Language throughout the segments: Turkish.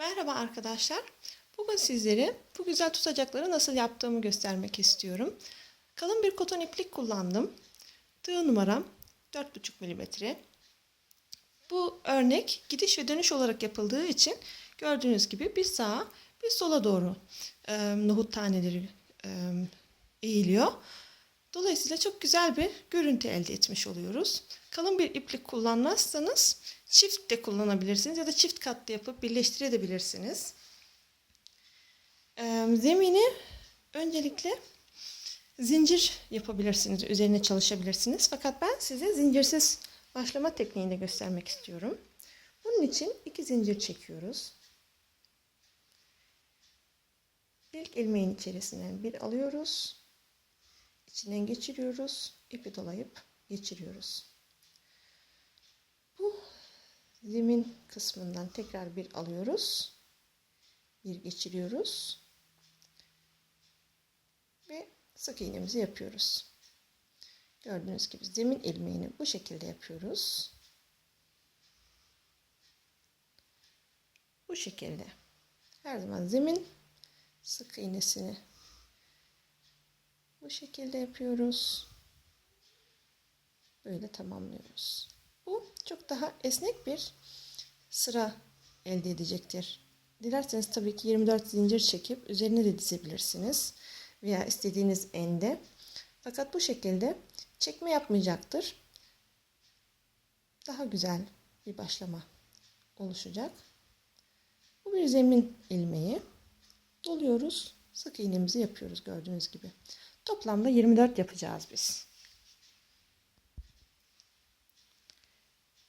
Merhaba arkadaşlar. Bugün sizlere bu güzel tutacakları nasıl yaptığımı göstermek istiyorum. Kalın bir koton iplik kullandım. Tığ numaram 4,5 mm. Bu örnek gidiş ve dönüş olarak yapıldığı için gördüğünüz gibi bir sağa bir sola doğru e, nohut taneleri e, eğiliyor. Dolayısıyla çok güzel bir görüntü elde etmiş oluyoruz. Kalın bir iplik kullanmazsanız çift de kullanabilirsiniz ya da çift katlı yapıp birleştirebilirsiniz. Zemini öncelikle zincir yapabilirsiniz, üzerine çalışabilirsiniz. Fakat ben size zincirsiz başlama tekniğini göstermek istiyorum. Bunun için iki zincir çekiyoruz. İlk ilmeğin içerisinden bir alıyoruz. İçinden geçiriyoruz. ipi dolayıp geçiriyoruz. Bu zemin kısmından tekrar bir alıyoruz. Bir geçiriyoruz. Ve sık iğnemizi yapıyoruz. Gördüğünüz gibi zemin ilmeğini bu şekilde yapıyoruz. Bu şekilde. Her zaman zemin sık iğnesini bu şekilde yapıyoruz. Böyle tamamlıyoruz. Bu çok daha esnek bir sıra elde edecektir. Dilerseniz tabii ki 24 zincir çekip üzerine de dizebilirsiniz. Veya istediğiniz ende. Fakat bu şekilde çekme yapmayacaktır. Daha güzel bir başlama oluşacak. Bu bir zemin ilmeği. Doluyoruz. Sık iğnemizi yapıyoruz gördüğünüz gibi. Toplamda 24 yapacağız biz.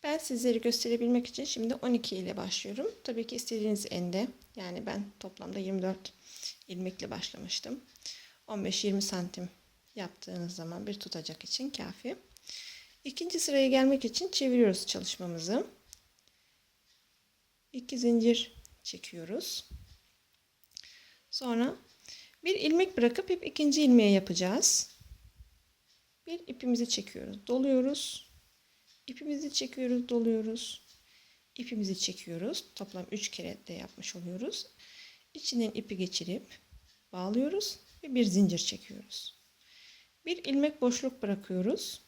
Ben sizleri gösterebilmek için şimdi 12 ile başlıyorum. Tabii ki istediğiniz ende yani ben toplamda 24 ilmekle başlamıştım. 15-20 santim yaptığınız zaman bir tutacak için kafi. İkinci sıraya gelmek için çeviriyoruz çalışmamızı. 2 zincir çekiyoruz. Sonra bir ilmek bırakıp hep ikinci ilmeğe yapacağız. Bir ipimizi çekiyoruz, doluyoruz. İpimizi çekiyoruz, doluyoruz. İpimizi çekiyoruz. Toplam 3 kere de yapmış oluyoruz. İçinden ipi geçirip bağlıyoruz ve bir zincir çekiyoruz. Bir ilmek boşluk bırakıyoruz.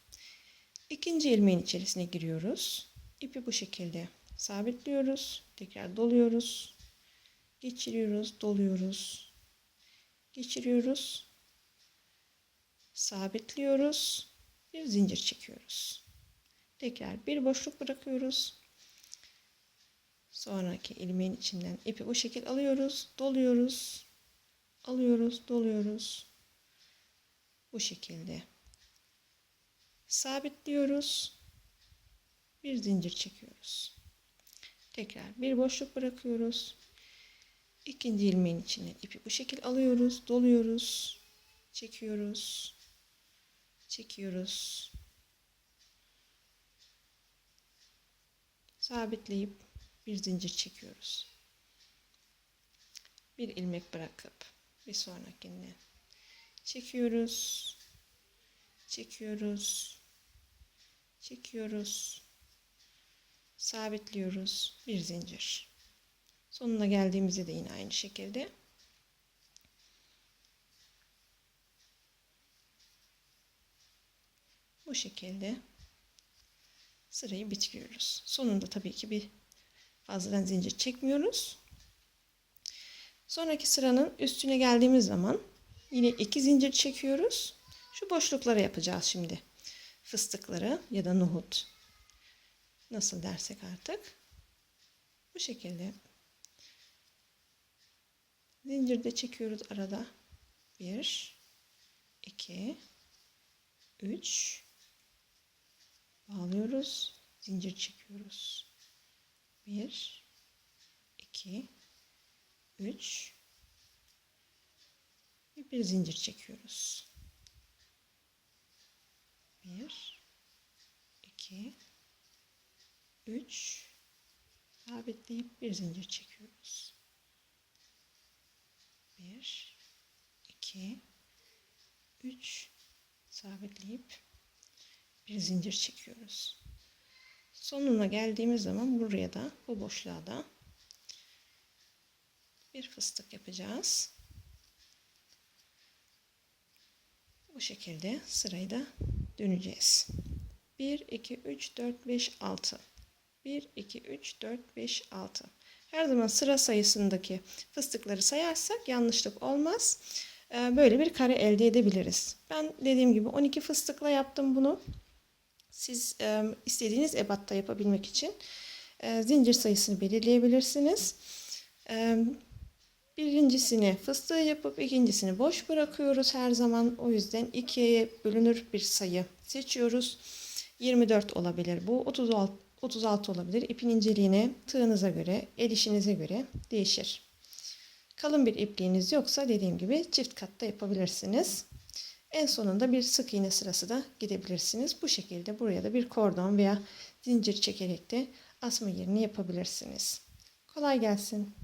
İkinci ilmeğin içerisine giriyoruz. İpi bu şekilde sabitliyoruz. Tekrar doluyoruz. Geçiriyoruz, doluyoruz. Geçiriyoruz. Sabitliyoruz. Bir zincir çekiyoruz. Tekrar bir boşluk bırakıyoruz. Sonraki ilmeğin içinden ipi bu şekil alıyoruz, doluyoruz. Alıyoruz, doluyoruz. Bu şekilde. Sabitliyoruz. Bir zincir çekiyoruz. Tekrar bir boşluk bırakıyoruz. İkinci ilmeğin içine ipi bu şekil alıyoruz, doluyoruz, çekiyoruz, çekiyoruz. Sabitleyip bir zincir çekiyoruz. Bir ilmek bırakıp bir sonrakinde çekiyoruz, çekiyoruz, çekiyoruz, sabitliyoruz, bir zincir. Sonuna geldiğimizde de yine aynı şekilde. Bu şekilde sırayı bitiriyoruz. Sonunda tabii ki bir fazladan zincir çekmiyoruz. Sonraki sıranın üstüne geldiğimiz zaman yine iki zincir çekiyoruz. Şu boşlukları yapacağız şimdi. Fıstıkları ya da nohut. Nasıl dersek artık. Bu şekilde Zincirde çekiyoruz arada. 1 2 3 bağlıyoruz. Zincir çekiyoruz. 1 2 3 ve bir zincir çekiyoruz. 1 2 3 sabitleyip bir zincir çekiyoruz. 1 2 3 sabitleyip bir zincir çekiyoruz. Sonuna geldiğimiz zaman buraya da bu boşluğa da bir fıstık yapacağız. Bu şekilde sırayı da döneceğiz. 1, 2, 3, 4, 5, 6. 1, 2, 3, 4, 5, 6. Her zaman sıra sayısındaki fıstıkları sayarsak yanlışlık olmaz. Ee, Böyle bir kare elde edebiliriz. Ben dediğim gibi 12 fıstıkla yaptım bunu. Siz e, istediğiniz ebatta yapabilmek için e, zincir sayısını belirleyebilirsiniz. E, birincisini fıstığı yapıp ikincisini boş bırakıyoruz her zaman. O yüzden ikiye bölünür bir sayı seçiyoruz. 24 olabilir bu. 36, 36 olabilir. İpin inceliğine, tığınıza göre, el işinize göre değişir. Kalın bir ipliğiniz yoksa dediğim gibi çift katta yapabilirsiniz. En sonunda bir sık iğne sırası da gidebilirsiniz. Bu şekilde buraya da bir kordon veya zincir çekerek de asma yerini yapabilirsiniz. Kolay gelsin.